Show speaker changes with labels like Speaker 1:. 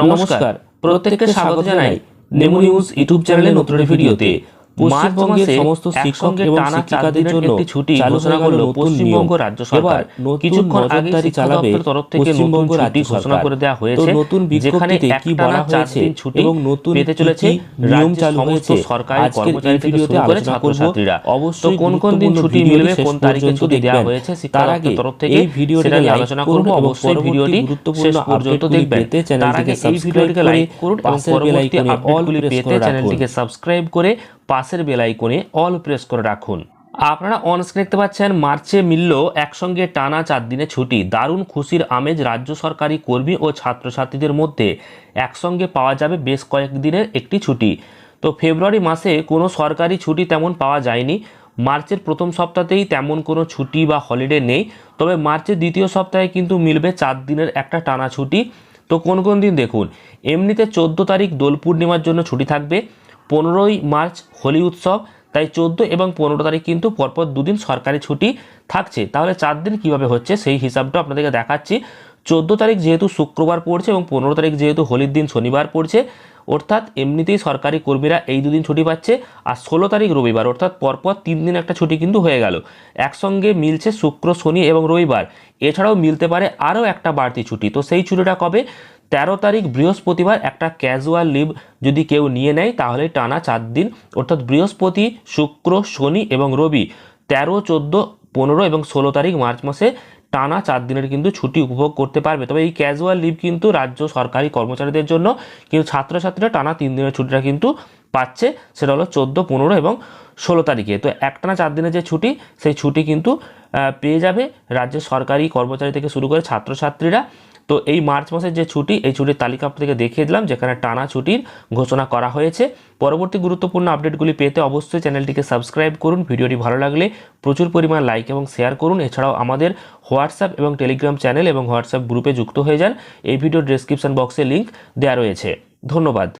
Speaker 1: নমস্কার। প্রত্যেককে স্বাগত জানাই। নেমো নিউজ ইউটিউব চ্যানেলে নতুন ভিডিওতে। পশ্চিমবঙ্গের সমস্ত শিক্ষক এবং শিক্ষিকাদের জন্য ছুটি ঘোষণা করল পশ্চিমবঙ্গ রাজ্য সরকার। কিছুক্ষণ আগে চালাবে তরফ থেকে পশ্চিমবঙ্গ রাজ্য ঘোষণা করে দেওয়া হয়েছে
Speaker 2: নতুন বিজ্ঞপ্তিতে কি বলা হয়েছে
Speaker 1: ছুটি
Speaker 2: এবং নতুন
Speaker 1: পেতে চলেছে
Speaker 2: নিয়ম চালু হয়েছে
Speaker 1: সরকারি কর্মচারী থেকে শুরু করে ছাত্রছাত্রীরা।
Speaker 2: অবশ্যই
Speaker 1: কোন কোন দিন ছুটি মিলবে কোন তারিখে ছুটি দেওয়া হয়েছে
Speaker 2: তার আগে
Speaker 1: তরফ থেকে
Speaker 2: এই ভিডিওটিকে
Speaker 1: নিয়ে আলোচনা করব অবশ্যই ভিডিওটি
Speaker 2: গুরুত্বপূর্ণ
Speaker 1: পর্যন্ত দেখবেন। তার আগে
Speaker 2: চ্যানেলটিকে
Speaker 1: এই ভিডিওটিকে লাইক করুন এবং পরবর্তী আপডেটগুলি পেতে চ্যানেলটিকে সাবস্ক্রাইব করে পাশের বেল আইকনে অল প্রেস করে রাখুন। আপনারা অন স্ক্রিন দেখতে পাচ্ছেন, মার্চে মিলল একসঙ্গে টানা চার দিনে ছুটি। দারুণ খুশির আমেজ রাজ্য সরকারি কর্মী ও ছাত্রছাত্রীদের মধ্যে। একসঙ্গে পাওয়া যাবে বেশ কয়েকদিনের একটি ছুটি। তো ফেব্রুয়ারি মাসে কোনো সরকারি ছুটি তেমন পাওয়া যায়নি। মার্চের প্রথম সপ্তাহতেই তেমন কোনো ছুটি বা হলিডে নেই। তবে মার্চের দ্বিতীয় সপ্তাহে কিন্তু মিলবে চার দিনের একটা টানা ছুটি। তো কোন কোন দিন দেখুন। এমনিতে চোদ্দ তারিখ দোল পূর্ণিমার জন্য ছুটি থাকবে। পনেরোই মার্চ হোলি উৎসব, তাই চোদ্দ এবং পনেরো তারিখ কিন্তু পরপর দুদিন সরকারি ছুটি থাকছে। তাহলে চার দিন কীভাবে হচ্ছে সেই হিসাবটা আপনাদেরকে দেখাচ্ছি। চোদ্দ তারিখ যেহেতু শুক্রবার পড়ছে এবং পনেরো তারিখ যেহেতু হোলির দিন শনিবার পড়ছে, অর্থাৎ এমনিতেই সরকারি কর্মীরা এই দুদিন ছুটি পাচ্ছে আর ষোলো তারিখ রবিবার, অর্থাৎ পরপর তিন দিন একটা ছুটি কিন্তু হয়ে গেল। একসঙ্গে মিলছে শুক্র, শনি এবং রবিবার। এছাড়াও মিলতে পারে আরও একটা বাড়তি ছুটি। তো সেই ছুটিটা কবে? তেরো তারিখ বৃহস্পতিবার একটা ক্যাজুয়াল লিভ যদি কেউ নিয়ে নেয়, তাহলে টানা চার দিন। অর্থাৎ বৃহস্পতি, শুক্র, শনি এবং রবি তেরো, চোদ্দ, পনেরো এবং ষোলো তারিখ মার্চ মাসে টানা চার দিনের কিন্তু ছুটি উপভোগ করতে পারবে। তবে এই ক্যাজুয়াল লিভ কিন্তু রাজ্য সরকারি কর্মচারীদের জন্য কিন্তু ছাত্রছাত্রীরা টানা তিন দিনের ছুটিটা কিন্তু পাচ্ছে সেটা হলো চোদ্দ, পনেরো এবং ষোলো তারিখে। তো একটানা চার দিনের যে ছুটি, সেই ছুটি কিন্তু পেয়ে যাবে রাজ্যের সরকারি কর্মচারী থেকে শুরু করে ছাত্রছাত্রীরা। তো এই মার্চ মাসের যে ছুটি, এই ছুটির তালিকা আপনাদেরকে দেখিয়ে দিলাম, যেখানে টানা ছুটির ঘোষণা করা হয়েছে। পরবর্তী গুরুত্বপূর্ণ আপডেটগুলি পেতে অবশ্যই চ্যানেলটিকে সাবস্ক্রাইব করুন। ভিডিওটি ভালো লাগলে প্রচুর পরিমাণ লাইক এবং শেয়ার করুন। এছাড়াও আমাদের হোয়াটসঅ্যাপ এবং টেলিগ্রাম চ্যানেল এবং হোয়াটসঅ্যাপ গ্রুপে যুক্ত হয়ে যান। এই ভিডিওর ডেসক্রিপশন বক্সে লিঙ্ক দেওয়া রয়েছে। ধন্যবাদ।